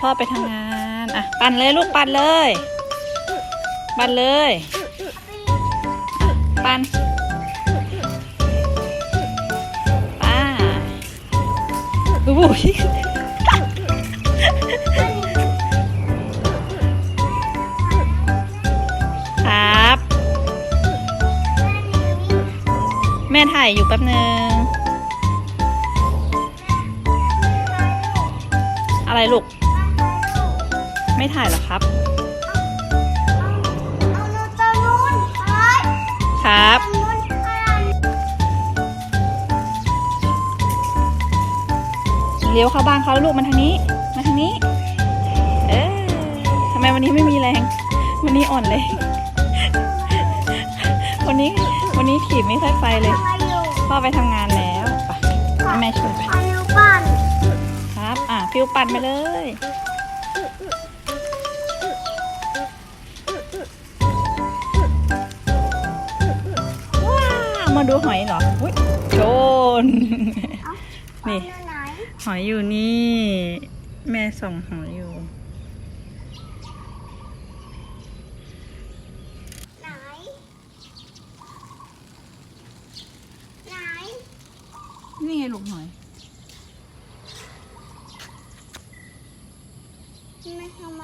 พ่อไปทำงาน อะ ปั่นเลยลูกปั่นเลย ปั่นเลย ปั่นป้าอุ้ยครับ แม่ถ่ายอยู่แป๊บนึงอะไรลูก ไม่ถ่ายเหรอครับเอาหนูตรงนู้นไปครับตรงนู้นอะไรเลี้ยวเข้าบ้านเขาแล้วลูกมันทางนี้ มาทางนี้ เอ๊ะทำไมวันนี้ไม่มีแรง วันนี้อ่อนเลย วันนี้วันนี้ถีบไม่ค่อยไปเลยทำอะไรอยู่พ่อไปทำงานแล้วไปให้แม่ช่วยไปเอาหนูปั่นครับ อะฟิวปั่นไปเลยาดูหอยเหรออุ้ยโจนนี่ หอยอยู่นี่ แม่ส่งหอยอยู่ ไหน ไหน นี่ไงลูกหอย ไม่ทำไม